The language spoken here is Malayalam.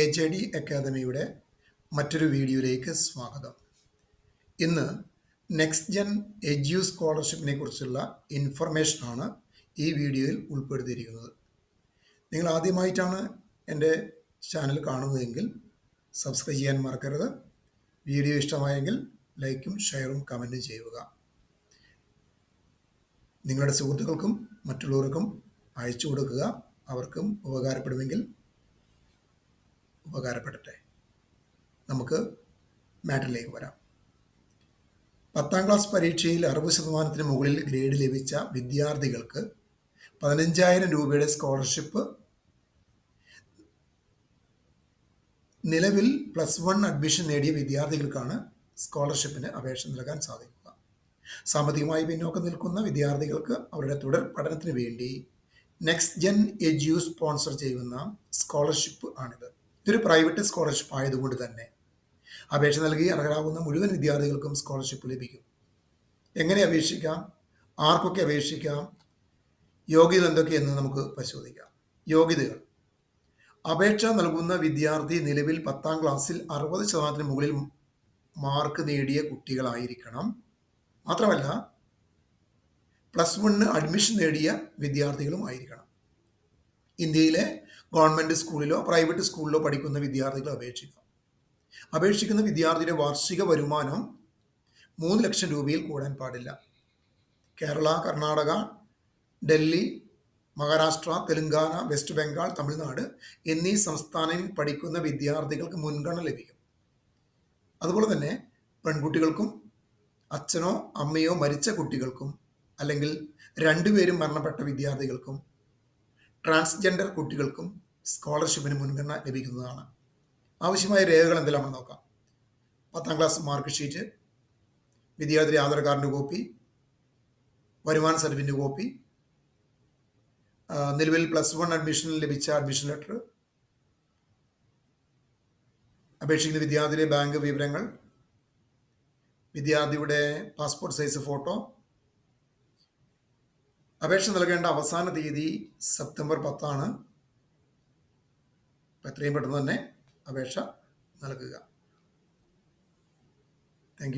എച്ച് ജെ ഡി അക്കാദമിയുടെ മറ്റൊരു വീഡിയോയിലേക്ക് സ്വാഗതം. ഇന്ന് നെക്സ്റ്റ് ജെൻ എജ്യു സ്കോളർഷിപ്പിനെ കുറിച്ചുള്ള ഇൻഫർമേഷനാണ് ഈ വീഡിയോയിൽ ഉൾപ്പെടുത്തിയിരിക്കുന്നത്. നിങ്ങൾ ആദ്യമായിട്ടാണ് എന്റെ ചാനൽ കാണുന്നതെങ്കിൽ സബ്സ്ക്രൈബ് ചെയ്യാൻ മറക്കരുത്. വീഡിയോ ഇഷ്ടമായെങ്കിൽ ലൈക്കും ഷെയറും കമന്റും ചെയ്യുക. നിങ്ങളുടെ സുഹൃത്തുക്കൾക്കും മറ്റുള്ളവർക്കും അയച്ചു കൊടുക്കുക. അവർക്കും ഉപകാരപ്പെടുമെങ്കിൽ ഉപകാരപ്പെടട്ടെ. നമുക്ക് മാറ്ററിലേക്ക് വരാം. പത്താം ക്ലാസ് പരീക്ഷയിൽ അറുപത് ശതമാനത്തിന് മുകളിൽ ഗ്രേഡ് ലഭിച്ച വിദ്യാർത്ഥികൾക്ക് പതിനഞ്ചായിരം രൂപയുടെ സ്കോളർഷിപ്പ് നിലവിൽ പ്ലസ് വൺ അഡ്മിഷൻ നേടിയ വിദ്യാർത്ഥികൾക്കാണ് സ്കോളർഷിപ്പിന് അപേക്ഷ നൽകാൻ സാധിക്കുക. സാമ്പത്തികമായി പിന്നോക്കം നിൽക്കുന്ന വിദ്യാർത്ഥികൾക്ക് അവരുടെ തുടർ പഠനത്തിന് വേണ്ടി നെക്സ്റ്റ് ജെൻ എജ്യു സ്പോൺസർ ചെയ്യുന്ന സ്കോളർഷിപ്പ് ആണിത്. ഇതൊരു പ്രൈവറ്റ് സ്കോളർഷിപ്പ് ആയതുകൊണ്ട് തന്നെ അപേക്ഷ നൽകി അർഹരാകുന്ന മുഴുവൻ വിദ്യാർത്ഥികൾക്കും സ്കോളർഷിപ്പ് ലഭിക്കും. എങ്ങനെ അപേക്ഷിക്കാം? ആർക്കൊക്കെ അപേക്ഷിക്കാം? യോഗ്യത എന്തൊക്കെയെന്ന് നമുക്ക് പരിശോധിക്കാം. യോഗ്യതകൾ. അപേക്ഷ നൽകുന്ന വിദ്യാർത്ഥി നിലവിൽ പത്താം ക്ലാസ്സിൽ അറുപത് ശതമാനത്തിന് മുകളിൽ മാർക്ക് നേടിയ കുട്ടികളായിരിക്കണം. മാത്രമല്ല പ്ലസ് വണ്ണ് അഡ്മിഷൻ നേടിയ വിദ്യാർത്ഥികളും ആയിരിക്കണം. ഇന്ത്യയിലെ ഗവൺമെന്റ് സ്കൂളിലോ പ്രൈവറ്റ് സ്കൂളിലോ പഠിക്കുന്ന വിദ്യാർത്ഥികൾ അപേക്ഷിക്കാം. അപേക്ഷിക്കുന്ന വിദ്യാർത്ഥിയുടെ വാർഷിക വരുമാനം മൂന്ന് ലക്ഷം രൂപയിൽ കൂടാൻ പാടില്ല. കേരള കർണാടക ഡൽഹി മഹാരാഷ്ട്ര തെലുങ്കാന വെസ്റ്റ് ബംഗാൾ തമിഴ്നാട് എന്നീ സംസ്ഥാനങ്ങളിൽ പഠിക്കുന്ന വിദ്യാർത്ഥികൾക്ക് മുൻഗണന ലഭിക്കും. അതുപോലെ തന്നെ പെൺകുട്ടികൾക്കും അച്ഛനോ അമ്മയോ മരിച്ച കുട്ടികൾക്കും അല്ലെങ്കിൽ രണ്ടുപേരും മരണപ്പെട്ട വിദ്യാർത്ഥികൾക്കും ട്രാൻസ്ജെൻഡർ കുട്ടികൾക്കും സ്കോളർഷിപ്പിന് മുൻഗണന ലഭിക്കുന്നതാണ്. ആവശ്യമായ രേഖകൾ എന്തെല്ലാമെന്ന് നോക്കാം. പത്താം ക്ലാസ് മാർക്ക് ഷീറ്റ് വിദ്യാർത്ഥി ആധാർ കാർഡിന്റെ കോപ്പി വരുമാന സർട്ടിഫിക്കറ്റിന്റെ കോപ്പി നിലവിൽ പ്ലസ് വൺ അഡ്മിഷനിൽ ലഭിച്ച അഡ്മിഷൻ ലെറ്റർ അപേക്ഷിക്കുന്ന വിദ്യാർത്ഥിയുടെ ബാങ്ക് വിവരങ്ങൾ വിദ്യാർത്ഥിയുടെ പാസ്പോർട്ട് സൈസ് ഫോട്ടോ അപേക്ഷ നൽകേണ്ട അവസാന തീയതി സെപ്റ്റംബർ പത്താണ്. എത്രയും പെട്ടെന്ന് തന്നെ അപേക്ഷ നൽകുക. താങ്ക്